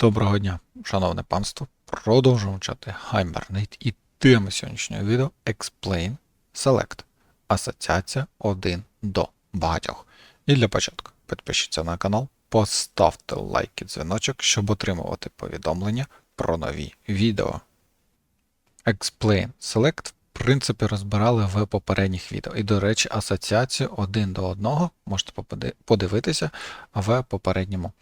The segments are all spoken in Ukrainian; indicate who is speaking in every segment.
Speaker 1: Доброго дня, шановне панство. Продовжуємо вчати Hibernate і тема сьогоднішнього відео Explain Select. Асоціація 1 до багатьох. І для початку підпишіться на канал, поставте лайк і дзвіночок, щоб отримувати повідомлення про нові відео. Explain Select принципі розбирали в попередніх відео. І, до речі, асоціацію один до одного можете подивитися в попередньому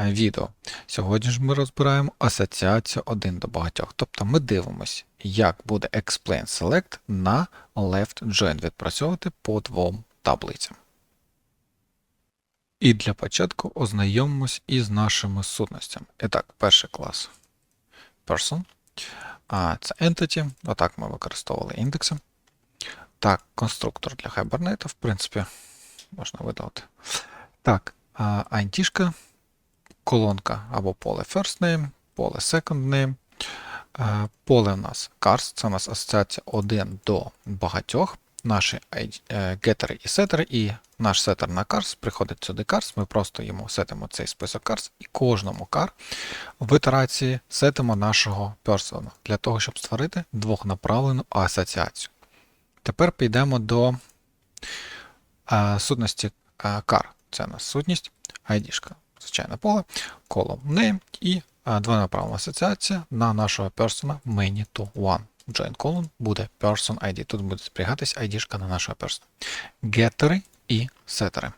Speaker 1: е, відео. Сьогодні ж ми розбираємо асоціацію один до багатьох. Тобто ми дивимося, як буде Explain Select на Left Join відпрацьовувати по двом таблицям. І для початку ознайомимось із нашими сутностями. І так, перший клас Person. А це Entity. Отак ми використовували індекси. Так, конструктор для Hibernate, в принципі, можна видалити. Так, а ID-шка, колонка або поле first name, поле second name. Поле у нас cars, це у нас асоціація один до багатьох. Наші е, гетери і сетери, і наш сетер на cars приходить сюди cars, ми просто йому сетимо цей список cars, і кожному car в ітерації сетимо нашого персона для того, щоб створити двохнаправлену асоціацію. Тепер підемо до е, сутності е, car. Це у нас сутність, ID, звичайне поле, column name і е, двонаправлена асоціація на нашого персона many to one. Join column буде person ID. Тут буде зберігатись ID на нашого персона. Геттери і сетери.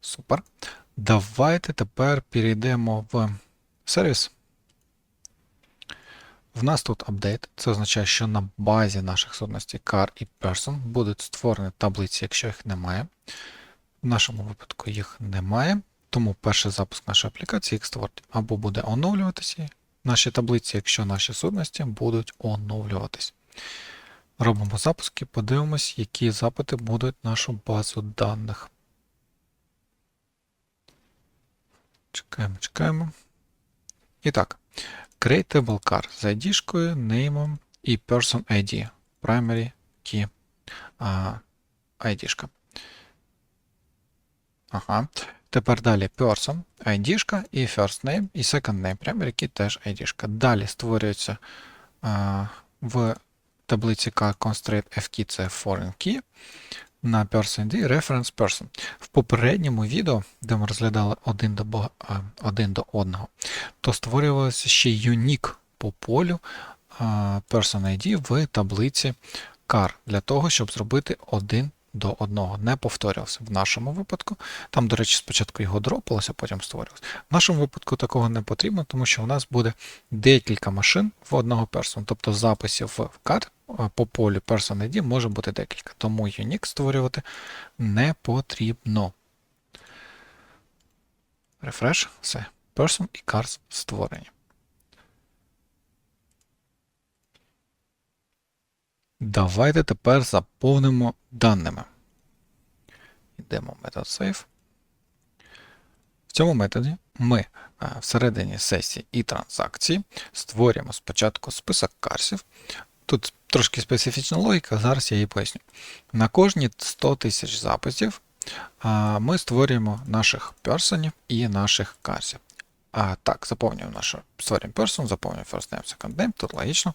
Speaker 1: Супер. Давайте тепер перейдемо в сервіс. В нас тут апдейт. Це означає, що на базі наших сутностей car і person будуть створені таблиці, якщо їх немає. В нашому випадку їх немає, тому перший запуск нашої аплікації їх або буде оновлюватися наші таблиці, якщо наші сутності будуть оновлюватись. Робимо запуски, подивимось, які запити будуть в нашу базу даних. Чекаємо, чекаємо. І так, Create Table Car з ID-шкою, name і Person ID. Primary Key ID-шка. Ага. Тепер далі person, ID і first name, і second name, прямо які теж ID. Далі створюється а, в таблиці K constraint FKey, це foreign key, на person ID reference person. В попередньому відео, де ми розглядали один до, один до одного, то створювався ще unique по полю person ID в таблиці car для того, щоб зробити один до одного не повторювався в нашому випадку. Там, до речі, спочатку його дропалося, потім створювалося. В нашому випадку такого не потрібно, тому що у нас буде декілька машин в одного персона, тобто записів в CAD по полю person ID може бути декілька. Тому Unique створювати не потрібно. Refresh, все. Person і cars створені. Давайте тепер заповнимо даними. Йдемо в метод save. В цьому методі ми всередині сесії і транзакції створюємо спочатку список карсів. Тут трошки специфічна логіка, зараз я її поясню. На кожні 100 тисяч записів ми створюємо наших персонів і наших карсів. А, так, заповнюємо нашу створюємо person, заповнюємо first name, second name, тут логічно.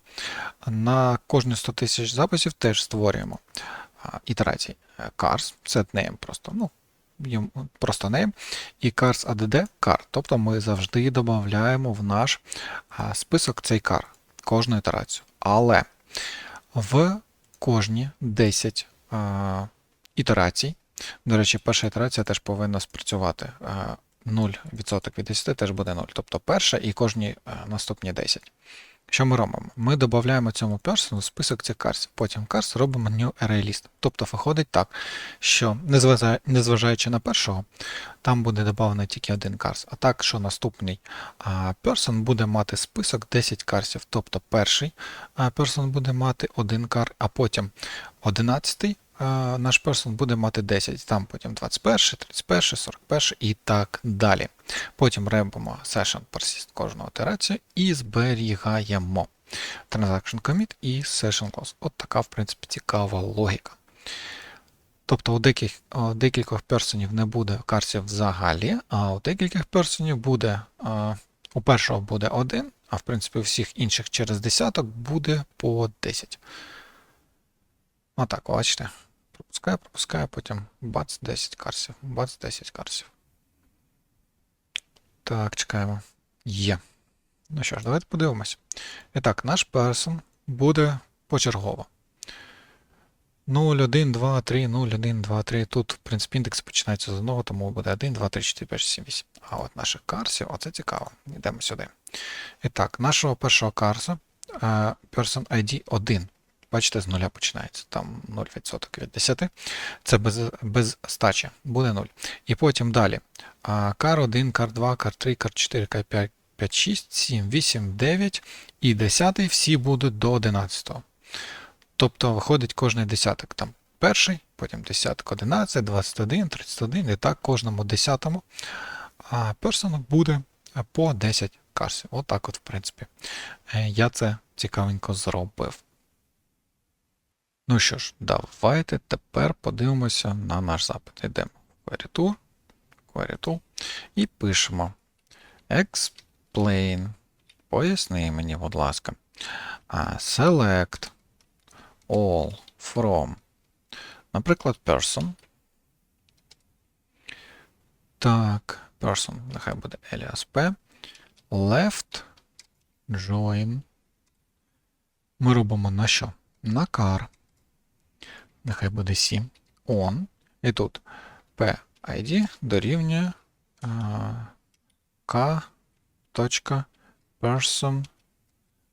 Speaker 1: На кожні 100 тисяч записів теж створюємо ітерації е, cars, set name просто, ну, просто name, і cars add car. Тобто ми завжди додаємо в наш список цей car, кожну ітерацію. Але в кожні 10 а, ітерацій, до речі, перша ітерація теж повинна спрацювати. А, 0% від 10 теж буде 0. Тобто перша і кожні е, наступні 10. Що ми робимо? Ми додаємо цьому персону список цих карс. Потім карс робимо new array. Тобто виходить так, що незважаючи на першого, там буде додано тільки один карс. А так, що наступний персон буде мати список 10 карсів. Тобто перший персон буде мати один кар, а потім 11 наш персон буде мати 10, там потім 21, 31, 41 і так далі. Потім робимо session persist кожну ітерацію і зберігаємо transaction commit і session close. От така, в принципі, цікава логіка. Тобто у декількох, у декількох персонів не буде карсів взагалі, а у декількох персонів буде, у першого буде один, а в принципі у всіх інших через десяток буде по 10. Отак, бачите. Пропускаю, пропускаю, потім бац 10 карсів, бац 10 карсів. Так, чекаємо. Є. Ну що ж, давайте подивимось. І так, наш персон буде почергово. 0, 1, 2, 3, 0, 1, 2, 3. Тут, в принципі, індекс починається з одного, тому буде 1, 2, 3, 4, 5, 6, 7, 8. А от наших карсів, оце цікаво. Йдемо сюди. І так, нашого першого карса person ID 1. Бачите, з нуля починається. Там 0% від 10. Це без, без стачі. Буде 0. І потім далі. car 1, car 2, car 3, car 4, car 5, 5, 6, 7, 8, 9 і 10 всі будуть до 11. Тобто виходить кожний десяток. Там перший, потім десяток 11, 21, 31, і так кожному десятому персону буде по 10 карсів. Отак от, в принципі. Е, Я це цікавенько зробив. Ну що ж, давайте тепер подивимося на наш запит. Йдемо в Query Tool, Query Tool і пишемо explain. Поясни мені, будь ласка. Select all from, наприклад, person. Так, person, нехай буде alias P. Left join. Ми робимо на що? На car. Нехай буде 7. On. І тут PID дорівнює а, k.person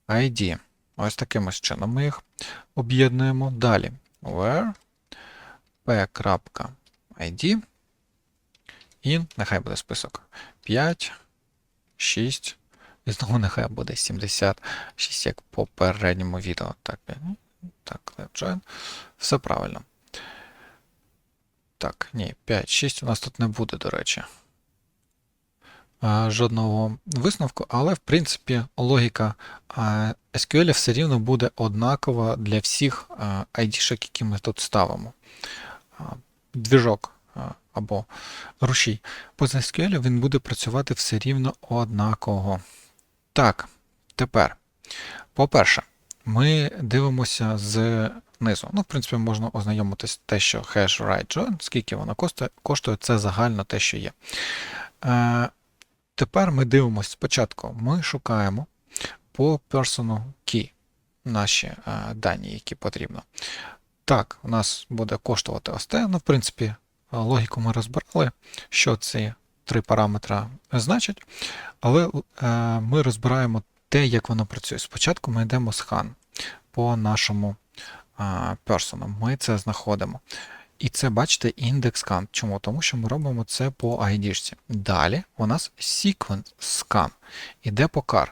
Speaker 1: ID. Ось таким ось чином ми їх об'єднуємо. Далі where p.id і нехай буде список 5, 6, і знову нехай буде 76, як в попередньому відео. Так, так, join. Все правильно. Так, ні, 5, 6 у нас тут не буде, до речі. Жодного висновку, але в принципі логіка SQL все рівно буде однакова для всіх ID-шок, які ми тут ставимо. Двіжок або рушій. Поза SQL він буде працювати все рівно однаково. Так, тепер, по-перше, ми дивимося знизу. Ну, в принципі, можна ознайомитись те, що hash write join, скільки воно коштує, це загально те, що є. Е, Тепер ми дивимося спочатку, ми шукаємо по person key наші е, дані, які потрібно. Так, у нас буде коштувати ось те. Ну, в принципі, логіку ми розбирали, що ці три параметри значать, але е, ми розбираємо те, як воно працює. Спочатку ми йдемо scan по нашому персону. Ми це знаходимо. І це, бачите, індекс скан. Чому? Тому що ми робимо це по ID. Далі у нас sequence scan. Іде по car.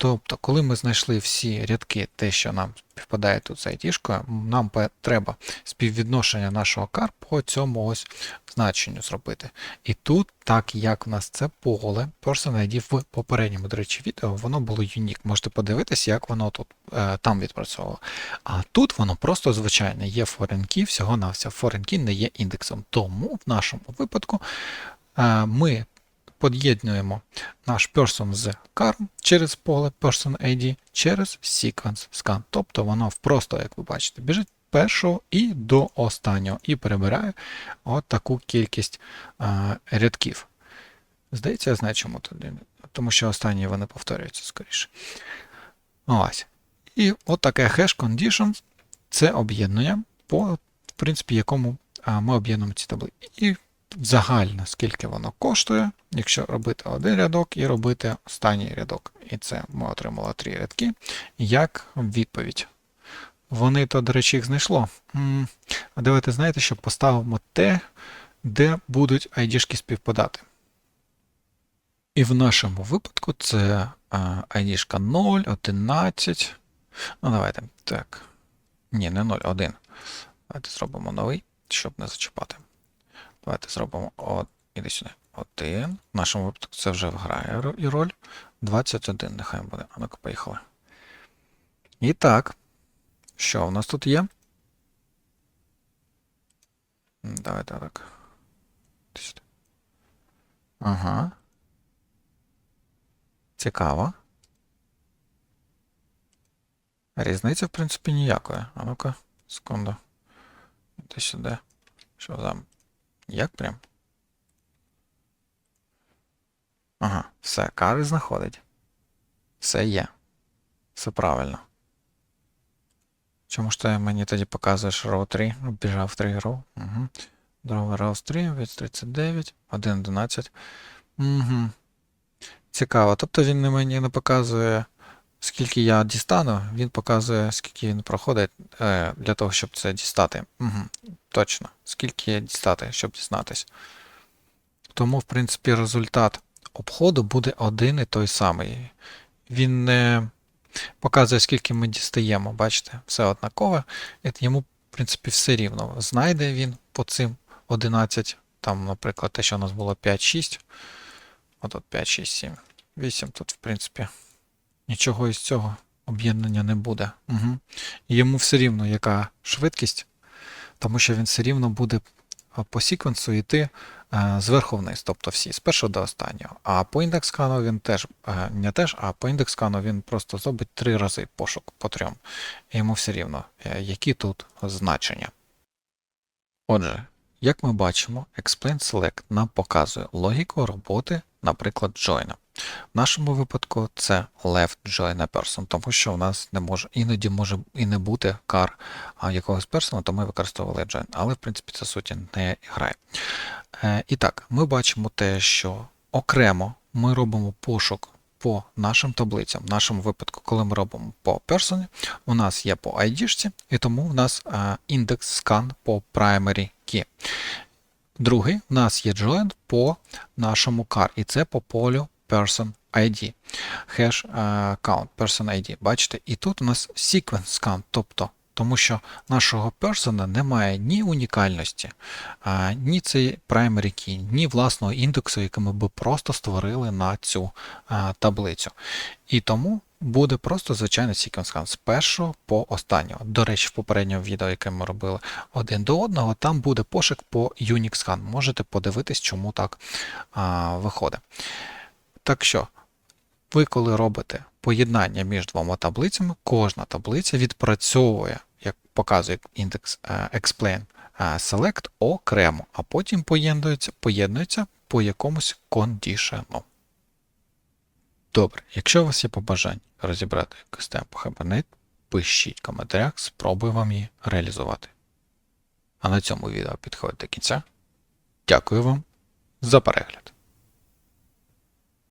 Speaker 1: Тобто, коли ми знайшли всі рядки, те, що нам співпадає тут з ID, нам треба співвідношення нашого car по цьому ось значенню зробити. І тут, так як в нас це поле, Person ID в попередньому, до речі, відео, воно було unique. Можете подивитися, як воно тут е, там відпрацьовувало. А тут воно просто звичайне, є foreign key, всього на все. Foreign key не є індексом. Тому в нашому випадку е, ми Под'єднуємо наш person з car через поле person ID через sequence scan. Тобто воно просто, як ви бачите, біжить першого і до останнього, і перебирає от кількість а, рядків. Здається, я знаю, чому тут. Тому що останні вони повторюються скоріше. Ось. І от таке hash conditions це об'єднання, по в принципі, якому а, ми об'єднуємо ці таблиці. Загально, скільки воно коштує, якщо робити один рядок і робити останній рядок. І це ми отримали три рядки, як відповідь. Вони то, до речі, їх знайшло. А давайте знаєте, що поставимо те, де будуть ID-шки співпадати. І в нашому випадку це ID 0, 11. Ну, давайте. Так. Ні, не 0, 1. Давайте зробимо новий, щоб не зачіпати. Давайте зробимо от, іди сюди. Один. В нашому випадку це вже грає і роль. 21, нехай буде. А ну-ка, поїхали. І так, що у нас тут є? Давайте так. Ага. Цікаво. Різниця, в принципі, ніякої. А ну-ка, секунду. Іди сюди. Що там? Як прям? Ага, все, кари знаходить. Все є. Все правильно. Чому ж ти мені тоді показуєш row 3? Біжав 3 row. Угу. Другий row 3, від 39, 1, 11. Угу. Цікаво. Тобто він мені не показує, скільки я дістану, він показує, скільки він проходить е, для того, щоб це дістати. Угу. Точно. Скільки дістати, щоб дізнатись. Тому, в принципі, результат обходу буде один і той самий. Він не показує, скільки ми дістаємо, бачите, все однакове. І Йому, в принципі, все рівно. Знайде він по цим 11, там, наприклад, те, що у нас було 5-6. Отут 5, 6, 7, 8. Тут, в принципі, нічого із цього об'єднання не буде. Угу. І йому все рівно, яка швидкість, тому що він все рівно буде по секвенсу йти е, зверху вниз, тобто всі, з першого до останнього. А по індекс скану він теж, е, не теж, а по індекс скану він просто зробить три рази пошук по трьом. І йому все рівно, е, які тут значення. Отже, як ми бачимо, Explain Select нам показує логіку роботи, наприклад, join. В нашому випадку це left join person, тому що у нас не може, іноді може і не бути а якогось персона, то ми використовували join. Але, в принципі, це суті не грає. Е, і так, ми бачимо те, що окремо ми робимо пошук по нашим таблицям. В нашому випадку, коли ми робимо по person, у нас є по ID, і тому в нас е, індекс scan по primary key. Другий в нас є join по нашому car, і це по полю person ID. Hash е, count person ID. Бачите? І тут у нас sequence scan, тобто тому що нашого персона немає ні унікальності, ні цей primary key, ні власного індексу, який ми би просто створили на цю таблицю. І тому буде просто звичайний sequence scan з першого по останнього. До речі, в попередньому відео, яке ми робили один до одного, там буде пошук по Unix scan. Можете подивитись, чому так виходить. Так що, ви коли робите поєднання між двома таблицями, кожна таблиця відпрацьовує, як показує індекс е, explain е, select окремо, а потім поєднується, поєднується по якомусь кондішену. Добре, якщо у вас є побажання розібрати якусь тему по Hibernate, пишіть в коментарях, спробую вам її реалізувати. А на цьому відео підходить до кінця. Дякую вам за перегляд.